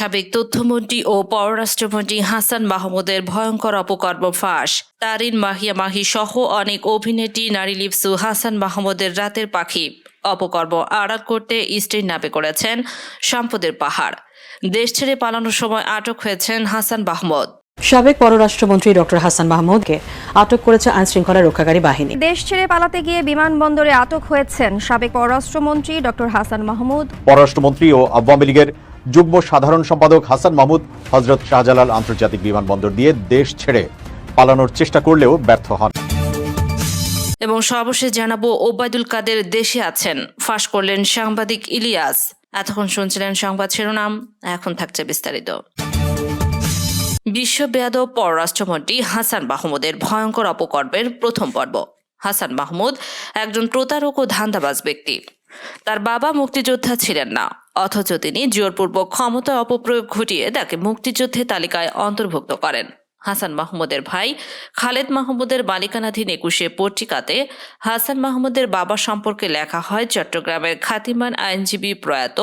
সাবেক তথ্যমন্ত্রী ও পররাষ্ট্রমন্ত্রী হাসান মাহমুদের ভয়ঙ্কর অপকর্ম ফাঁস। তারিন মাহিয়া মাহি সহ অনেক অভিনেত্রী নারী লিপসু হাসান মাহমুদের রাতের পাখি। অপকর্ম আড়াল করতে স্ত্রীর নামে করেছেন সম্পদের পাহাড়। দেশ ছেড়ে পালানোর সময় আটক হয়েছেন হাসান মাহমুদ। সাবেক পররাষ্ট্রমন্ত্রী ডক্টর হাসান মাহমুদকে আটক করেছে আইন শৃঙ্খলা রক্ষাকারী বাহিনী। দেশ ছেড়ে পালাতে গিয়ে বিমানবন্দরে আটক হয়েছেন সাবেক পররাষ্ট্রমন্ত্রী ডক্টর হাসান মাহমুদ। পররাষ্ট্রমন্ত্রী ও আওয়ামী লীগের যুগ্ম সাধারণ সম্পাদক হাসান মাহমুদ হজরত শাহজালাল আন্তর্জাতিক বিমানবন্দর দিয়ে দেশ ছেড়ে পালানোর চেষ্টা করলেও ব্যর্থ হন। এবং সর্বশেষ জানাব, ওবায়দুল কাদের দেশে আছেন। ফাঁস করলেন সাংবাদিক ইলিয়াস। এতক্ষণ শুনছিলেন সংবাদ শিরোনাম, এখন থাকছে বিস্তারিত। বিশ্বব্যাদব পররাষ্ট্রমন্ত্রী হাসান মাহমুদের ভয়ঙ্কর অপকর্মের প্রথম পর্ব। হাসান মাহমুদ একজন প্রতারক ও ধান্দাবাজ ব্যক্তি। তার বাবা মুক্তিযোদ্ধা ছিলেন না। অথচ তিনি জোরপূর্বক ক্ষমতা অপপ্রয়োগ ঘটিয়ে তাকে মুক্তিযুদ্ধের তালিকায় অন্তর্ভুক্ত করেন। হাসান মাহমুদের ভাই খালেদ মাহমুদের মালিকানাধীন একুশে পত্রিকাতে হাসান মাহমুদের বাবা সম্পর্কে লেখা হয়, চট্টগ্রামের খাতিমান আইনজীবী প্রয়াত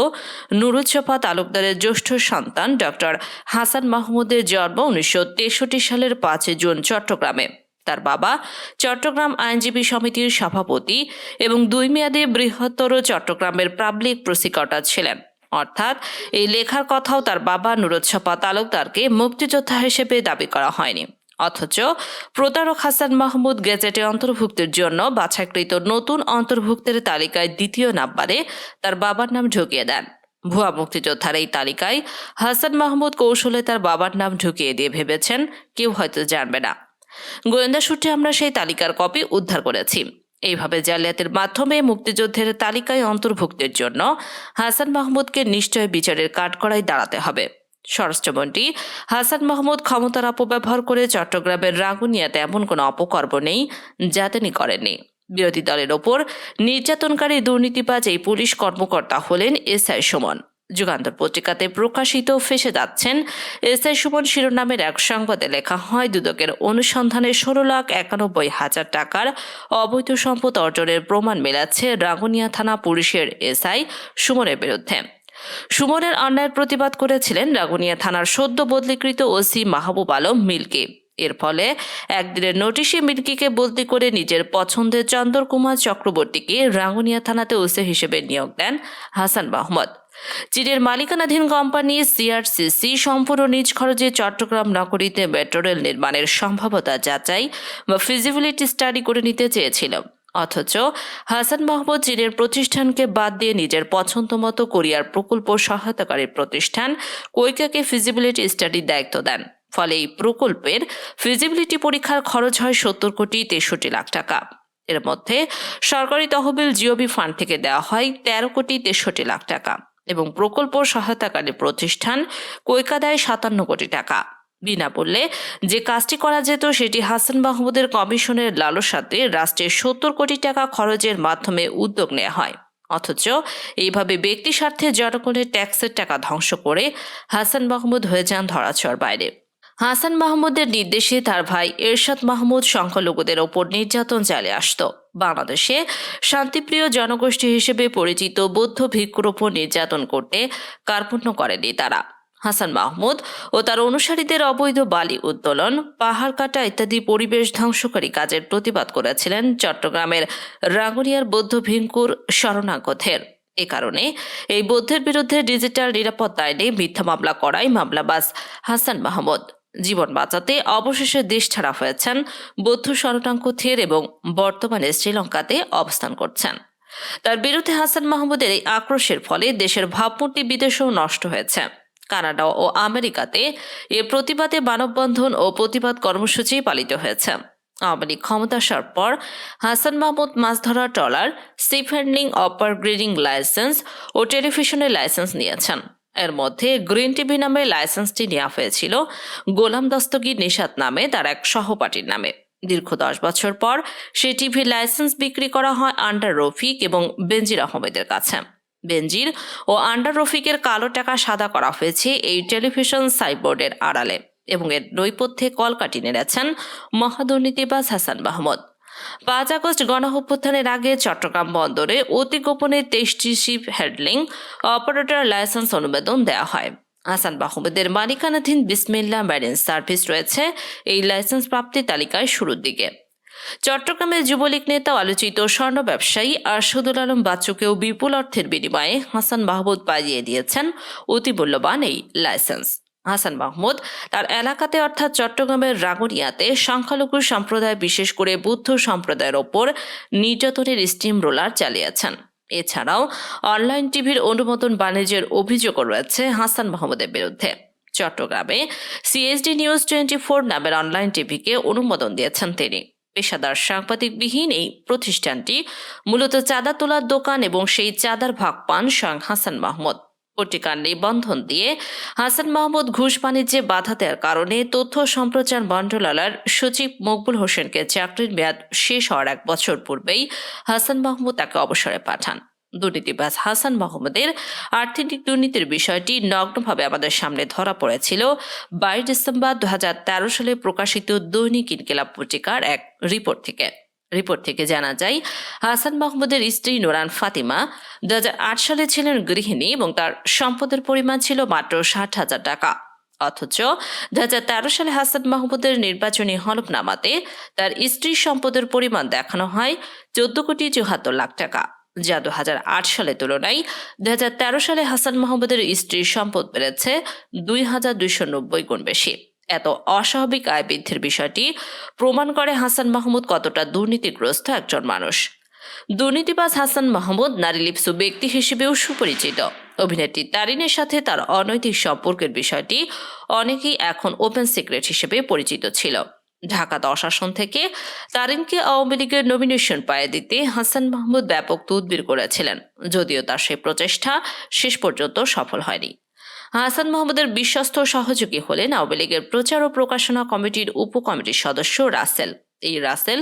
নুরুজ্জফা তালুকদারের জ্যেষ্ঠ সন্তান ডক্টর হাসান মাহমুদের জন্ম উনিশশো তেষট্টি সালের পাঁচই জুন চট্টগ্রামে। তার বাবা চট্টগ্রাম আইনজীবী সমিতির সভাপতি এবং দুই মেয়াদে বৃহত্তর চট্টগ্রামের পাবলিক প্রসিকিউটর ছিলেন। অর্থাৎ এই লেখার কথাও তার বাবা নুরুজ্জফা তালুকদারকে মুক্তিযোদ্ধা হিসেবে দাবি করা হয়নি। অথচ প্রতারক হাসান মাহমুদ গেজেটে অন্তর্ভুক্তির জন্য বাছাইকৃত নতুন অন্তর্ভুক্তের তালিকায় দ্বিতীয় নাম্বারে তার বাবার নাম ঢুকিয়ে দেন। ভুয়া মুক্তিযোদ্ধার এই তালিকায় হাসান মাহমুদ কৌশলে তার বাবার নাম ঢুকিয়ে দিয়ে ভেবেছেন কেউ হয়তো জানবে না। গোয়েন্দা সূত্রে আমরা সেই তালিকার কপি উদ্ধার করেছি। এইভাবে জালিয়াতের মাধ্যমে মুক্তিযুদ্ধের তালিকায় অন্তর্ভুক্তির জন্য হাসান মাহমুদকে নিশ্চয় বিচারের কাঠগড়ায় দাঁড়াতে হবে। স্বরাষ্ট্রমন্ত্রী হাসান মাহমুদ ক্ষমতার অপব্যবহার করে চট্টগ্রামের রাঙ্গুনিয়াতে এমন কোনো অপকর্ম নেই যা তিনি করেননি। বিরোধী দলের ওপর নির্যাতনকারী দুর্নীতিবাজ এই পুলিশ কর্মকর্তা হলেন এসআই সুমন। যুগান্তর পত্রিকাতে প্রকাশিত ফেসে যাচ্ছেন এসআই সুমন শিরোনামের এক সংবাদে লেখা হয়, দুদকের অনুসন্ধানে ষোলো লাখ একানব্বই হাজার টাকার অবৈধ সম্পদ অর্জনের প্রমাণ মেলাচ্ছে রাঙ্গুনিয়া থানা পুলিশের এসআই সুমনের বিরুদ্ধে। সুমনের অন্যায়ের প্রতিবাদ করেছিলেন রাঙ্গুনিয়া থানার সদ্য বদলিকৃত ওসি মাহবুব আলম মিল্কি। এর ফলে একদিনের নোটিশে মিল্কিকে বদলি করে নিজের পছন্দের চন্দর কুমার চক্রবর্তীকে রাঙ্গুনিয়া থানাতে ওসি হিসেবে নিয়োগ দেন হাসান মাহমদ। চীনের মালিকানাধীন কোম্পানি সিআরসিসি সম্পূর্ণ নিজ খরচে চট্টগ্রাম নগরীতে মেট্রো রেল নির্মাণের সম্ভাবতা যাচাই বা ফিজিবিলিটি স্টাডি করে নিতে চেয়েছিল। অথচ হাসান মাহমুদ চীনের প্রতিষ্ঠানকে বাদ দিয়ে নিজের পছন্দ মতো কোরিয়ার প্রকল্প সহায়তাকারী প্রতিষ্ঠান কৈকাকে ফিজিবিলিটি স্টাডির দায়িত্ব দেন। ফলে এই প্রকল্পের ফিজিবিলিটি পরীক্ষার খরচ হয় সত্তর কোটি তেষট্টি লাখ টাকা। এর মধ্যে সরকারি তহবিল জিওবি ফান্ড থেকে দেওয়া হয় তেরো কোটি তেষট্টি লাখ টাকা। এবং প্রকল্প সহায়তাকারী প্রতিষ্ঠান কৈকা দেয় সাতান্ন কোটি টাকা। বিনামূল্যে যে কাজটি করা যেত, সেটি হাসান মাহমুদের কমিশনের লালসাতে রাষ্ট্রের সত্তর কোটি টাকা খরচের মাধ্যমে উদ্যোগ নেওয়া হয়। অথচ এইভাবে ব্যক্তি স্বার্থে জনগণের ট্যাক্সের টাকা ধ্বংস করে হাসান মাহমুদ হয়ে যান ধরাছোঁয়ার বাইরে। হাসান মাহমুদের নির্দেশে তার ভাই এরশাদ মাহমুদ সংখ্যালঘুদের ওপর নির্যাতন চালিয়ে আসত। বাংলাদেশে শান্তিপ্রিয় জনগোষ্ঠী হিসেবে পরিচিত বৌদ্ধ ভিক্ষুর ওপর নির্যাতন করতে কার্পণ্য করেনি তারা। হাসান মাহমুদ ও তার অনুসারীদের অবৈধ বালি উত্তোলন, পাহাড় কাটা ইত্যাদি পরিবেশ ধ্বংসকারী কাজের প্রতিবাদ করেছিলেন চট্টগ্রামের রাঙ্গুনিয়ার বৌদ্ধ ভিঙ্কুর শরণাগতের। এ কারণে এই বৌদ্ধের বিরুদ্ধে ডিজিটাল নিরাপত্তা আইনে মিথ্যা মামলা করায় মামলাবাজ হাসান মাহমুদ। জীবন বাঁচাতে অবশেষে দেশ ছাড়া হয়েছেন, বৌদ্ধ শরণাঙ্ক থের এবং বর্তমানে শ্রীলঙ্কাতে অবস্থান করছেন। তার বিরুদ্ধে হাসান মাহমুদের এই আক্রোশের ফলে দেশের ভাবমূর্তি বিদেশেও নষ্ট হয়েছে। কানাডা ও আমেরিকাতে এ প্রতিবাদে মানববন্ধন ও প্রতিবাদ কর্মসূচি পালিত হয়েছে। আওয়ামী লীগ ক্ষমতা আসার পর হাসান মাহমুদ মাছ ধরা ট্রলার সিপ হ্যান্ডলিং অপার গ্রেডিং লাইসেন্স ও টেলিভিশনের লাইসেন্স নিয়েছেন। এর মধ্যে গ্রিন টিভি নামে লাইসেন্সটি নেওয়া হয়েছিল। গোলাম দস্তগীর নিষাদ নামে তার এক সহপাঠীর নামে। দীর্ঘ দশ বছর পর সেই টিভির লাইসেন্স বিক্রি করা হয় আন্ডার রফিক এবং বেনজির আহমেদের কাছে। বেনজির ও আন্ডার রফিকের কালো টাকা সাদা করা হয়েছে এই টেলিভিশন সাইবোর্ডের আড়ালে এবং এর নৈপথ্যে কলকাটি নেড়েছেন মহাদুর্নীতিবাজ হাসান মাহমুদ। পাঁচ আগস্ট গণঅভ্যুত্থানের আগে চট্টগ্রাম বন্দরে অতি গোপনে তেইশটি শিপ হ্যান্ডলিং, অপারেটর লাইসেন্স অনুমোদন দেওয়া হয়। হাসান মাহমুদের মালিকানাধীন বিসমিল্লা ম্যারিন সার্ভিস রয়েছে এই লাইসেন্স প্রাপ্তির তালিকায় শুরুর দিকে। চট্টগ্রামের যুবলীগ নেতা আলোচিত স্বর্ণ ব্যবসায়ী আরশাদুল আলম বাচ্চুকেও বিপুল অর্থের বিনিময়ে হাসান মাহমুদ পাইয়ে দিয়েছেন অতি মূল্যবান এই লাইসেন্স। হাসান মাহমুদ। তার এলাকাতে অর্থাৎ চট্টগ্রামের রাগুনিয়াতে সংখ্যালঘু সম্প্রদায়, বিশেষ করে বুদ্ধ সম্প্রদায়ের ওপর নির্যাতনের স্টিম রোলার চালিয়েছেন। এছাড়াও অনলাইন টিভির অনুমোদন বাণিজ্যের অভিযোগও রয়েছে হাসান মাহমুদের বিরুদ্ধে। চট্টগ্রামে সিএসডি নিউজ টোয়েন্টি ফোর নামের অনলাইন টিভিকে অনুমোদন দিয়েছেন তিনি। পেশাদার সাংবাদিকবিহীন এই প্রতিষ্ঠানটি মূলত চাঁদা তোলার দোকান এবং সেই চাঁদার ভাগ পান স্বয়ং হাসান মাহমুদ। পত্রিকার নিবন্ধন দিয়ে হাসান মাহমুদ ঘুষ বাণিজ্যে বাধা দেওয়ার কারণে তথ্য সম্প্রচার মন্ত্রণালয়ের সচিব মকবুল হোসেনকে চাকরির মেয়াদ শেষ হওয়ার এক বছর পূর্বেই হাসান মাহমুদ তাকে অবসরে পাঠান। দুর্নীতিবাজ হাসান মাহমুদের আর্থিক দুর্নীতির বিষয়টি নগ্নভাবে আমাদের সামনে ধরা পড়েছিল। বাইশ ডিসেম্বর দু হাজার তেরো সালে প্রকাশিত দৈনিক ইনকিলাব পত্রিকার এক রিপোর্ট থেকে। রিপোর্ট থেকে জানা যায়, হাসান মাহমুদের স্ত্রী নোরান ফাতিমা দু হাজার আট সালে ছিলেন গৃহিণী এবং তার সম্পদের পরিমাণ ছিল মাত্র ষাট হাজার টাকা। অথচ দুহাজার তেরো সালে হাসান মাহমুদের নির্বাচনী হলফনামাতে তার স্ত্রীর সম্পদের পরিমাণ দেখানো হয় চোদ্দ কোটি চুহাত্তর লাখ টাকা। যা দু হাজার আট সালের তুলনায় দু হাজার তেরো সালে হাসান মাহমুদের স্ত্রীর সম্পদ বেড়েছে দুই হাজার দুইশো নব্বই গুণ বেশি। এত অস্বাভাবিক আয় বৃদ্ধির বিষয়টি প্রমাণ করে হাসান মাহমুদ কতটা দুর্নীতিগ্রস্ত একজন মানুষ। দুর্নীতিবাজ হাসান মাহমুদ নারী লিপ্সু ব্যক্তি হিসেবেও সুপরিচিত। অভিনেত্রী তারিনের সাথে তার অনৈতিক সম্পর্কের বিষয়টি অনেকেই এখন ওপেন সিক্রেট হিসেবে পরিচিত ছিল। ঢাকা দশ আসন থেকে তারিনকে আওয়ামী লীগের নমিনেশন পায়ে দিতে হাসান মাহমুদ ব্যাপক তদবির করেছিলেন, যদিও তার সেই প্রচেষ্টা শেষ পর্যন্ত সফল হয়নি। হাসান মাহমুদের বিশ্বস্ত সহযোগী হলেন আওয়ামী লীগের প্রচার ও প্রকাশনা কমিটির উপকমিটির সদস্য রাসেল। এই রাসেল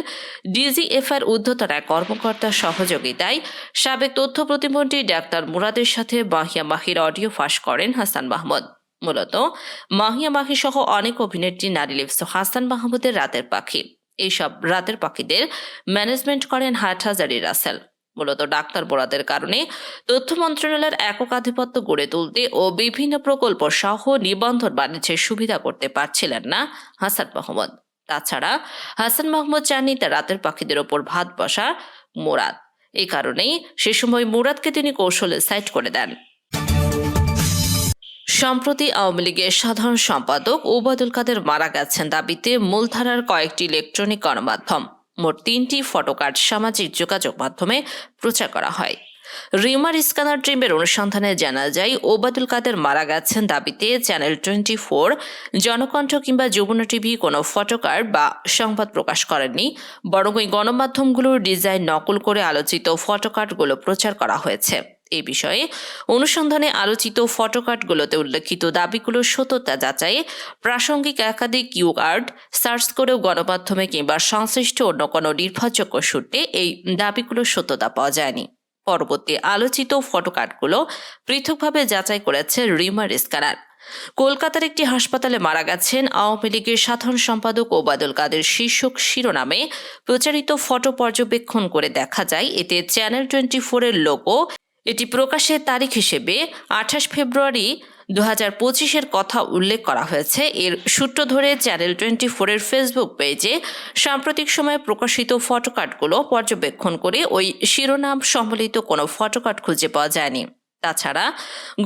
ডিজিএফআর ঊর্ধ্বতন এক কর্মকর্তার সহযোগিতায় সাবেক তথ্য প্রতিমন্ত্রী ডাক্তার মুরাদের সাথে মাহিয়া মাহির অডিও ফাঁস করেন হাসান মাহমুদ। মূলত, মাহিয়া মাহি সহ অনেক অভিনেত্রী, নারী লিপস হাসান মাহমুদের রাতের পাখি। এইসব রাতের পাখিদের ম্যানেজমেন্ট করেন হাটহাজারি রাসেল। মূলত ডাক্তার বরাদের কারণে। তথ্য মন্ত্রণালয়ের একক আধিপত্য গড়ে তুলতে ও বিভিন্ন প্রকল্প সহ নিবন্ধন বাণিজ্যের সুবিধা করতে পারছিলেন না হাসান মাহমুদ। তাছাড়া হাসান মাহমুদ চাননি তার রাতের পাখিদের ওপর ভাত বসা মুরাদ। এই কারণেই সে সময় মুরাদকে তিনি কৌশলে সাইড করে দেন। সম্প্রতি আওয়ামী লীগের সাধারণ সম্পাদক ওবায়দুল কাদের মারা গেছেন দাবিতে মূলধারার কয়েকটি ইলেকট্রনিক গণমাধ্যম। মোট তিনটি ফটোকার্ড সামাজিক যোগাযোগ মাধ্যমে প্রচার করা হয়। রিউমার স্ক্যানার ট্রিমের অনুসন্ধানে জানা যায় ওবাদুল কাদের মারা গেছেন দাবিতে চ্যানেল টোয়েন্টি ফোর, জনকণ্ঠ কিংবা যমুনা টিভি কোনো ফটোকার্ড বা সংবাদ প্রকাশ করেননি, বরং ওই গণমাধ্যমগুলোর ডিজাইন নকল করে আলোচিত ফটোকার্ডগুলো প্রচার করা হয়েছে। এই বিষয়ে অনুসন্ধানে আলোচিত ফটোকার্ডগুলোতে উল্লেখিত দাবিগুলোর সত্যতা যাচাইয়ে প্রাসঙ্গিক একাধিক কিউআর্ড সার্চ করেও গণমাধ্যমে কিংবা সংশ্লিষ্ট অন্য কোনো নির্ভরযোগ্য সূত্রে এই দাবিগুলোর সত্যতা পাওয়া যায়নি। পরবর্তী আলোচিত ফটোকার্ডগুলো পৃথকভাবে যাচাই করেছে রিমার স্ক্যানার। কলকাতার একটি হাসপাতালে মারা গেছেন আওয়ামী লীগের সাধারণ সম্পাদক ওবায়দুল কাদের শীর্ষক শিরোনামে প্রচারিত ফটো পর্যবেক্ষণ করে দেখা যায়, এতে চ্যানেল টোয়েন্টি ফোরের লোগো এটি প্রকাশের তারিখ হিসেবে আঠাশ ফেব্রুয়ারি দু হাজার পঁচিশের কথা উল্লেখ করা হয়েছে। এর সূত্র ধরে চ্যানেল টোয়েন্টি ফোরের ফেসবুক পেজে সাম্প্রতিক সময়ে প্রকাশিত ফটোকার্ডগুলো পর্যবেক্ষণ করে ওই শিরোনাম সম্বলিত কোনো ফটোকার্ড খুঁজে পাওয়া যায়নি। তাছাড়া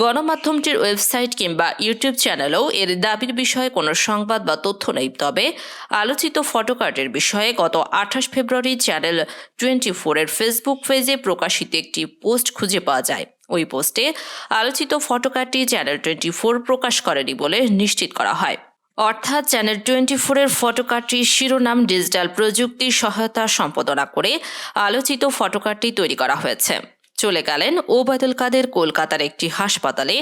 গণমাধ্যমটির ওয়েবসাইট কিংবা ইউটিউব চ্যানেলেও এর দাবির বিষয়ে কোনো সংবাদ বা তথ্য নেই। তবে আলোচিত ফটোকার্ডের বিষয়ে গত আঠাশ ফেব্রুয়ারি চ্যানেল টোয়েন্টি ফোরের ফেসবুক পেজে প্রকাশিত একটি পোস্ট খুঁজে পাওয়া যায়। ওই পোস্টে আলোচিত ফটোকার্ডটি চ্যানেল টোয়েন্টি ফোর প্রকাশ করেনি বলে নিশ্চিত করা হয়। অর্থাৎ চ্যানেল টোয়েন্টি ফোরের ফটোকার্ডটির শিরোনাম ডিজিটাল প্রযুক্তির সহায়তা সম্পাদনা করে আলোচিত ফটোকার্ডটি তৈরি করা হয়েছে। চলে গেলেন ওবায়দুল কাদের কলকাতার একটি হাসপাতালে।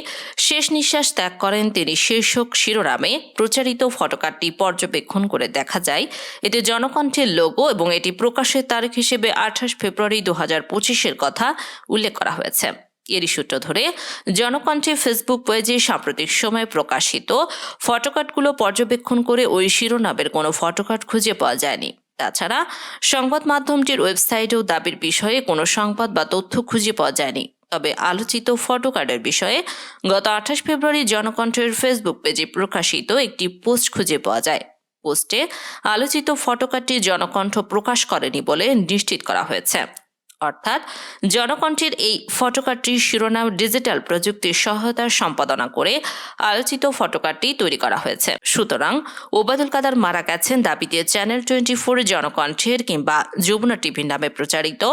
শেষ নিঃশ্বাস ত্যাগ করেন তিনি শীর্ষক শিরোনামে। প্রচারিত ফটোকার্ডটি পর্যবেক্ষণ করে দেখা যায় এতে জনকণ্ঠের লোগো এবং এটি প্রকাশের তারিখ হিসেবে আঠাশ ফেব্রুয়ারি দু হাজার পঁচিশের কথা উল্লেখ করা হয়েছে। এরই সূত্র ধরে, জনকণ্ঠে ফেসবুক পেজে সাম্প্রতিক সময়ে প্রকাশিত ফটোকার্ডগুলো পর্যবেক্ষণ করে ওই শিরোনামের কোনো ফটোকার্ড খুঁজে পাওয়া যায়নি। তাছাড়া সংবাদ মাধ্যমটির ওয়েবসাইটেও দাবির বিষয়ে কোনো সংবাদ বা তথ্য খুঁজে পাওয়া যায়নি। তবে আলোচিত ফটো কার্ডের বিষয়ে গত আঠাশ ফেব্রুয়ারি জনকণ্ঠের ফেসবুক পেজে প্রকাশিত একটি পোস্ট খুঁজে পাওয়া যায়। পোস্টে আলোচিত ফটোকার্ডটি জনকণ্ঠ প্রকাশ করেনি বলে নিশ্চিত করা হয়েছে। অর্থাৎ জনকণ্ঠের এই ফটোকার্ডটির শিরোনাম ডিজিটাল প্রযুক্তির সহায়তার সম্পাদনা করে আলোচিত ফটোকার্ডটি তৈরি করা হয়েছে। সুতরাং ওবায়দুল কাদার মারা গেছেন দাবিতে চ্যানেল টোয়েন্টি ফোর জনকণ্ঠের কিংবা যমুনা টিভির নামে প্রচারিত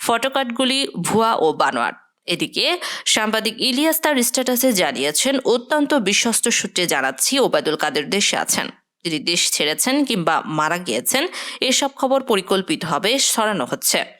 ফটোকার্ডগুলি ভুয়া ও বানোয়াট। এদিকে সাংবাদিক ইলিয়াস তার স্ট্যাটাসে জানিয়েছেন, অত্যন্ত বিশ্বস্ত সূত্রে জানাচ্ছি ওবায়দুল কাদের দেশে আছেন। তিনি দেশ ছেড়েছেন কিংবা মারা গিয়েছেন, এসব খবর পরিকল্পিতভাবে সরানো হচ্ছে।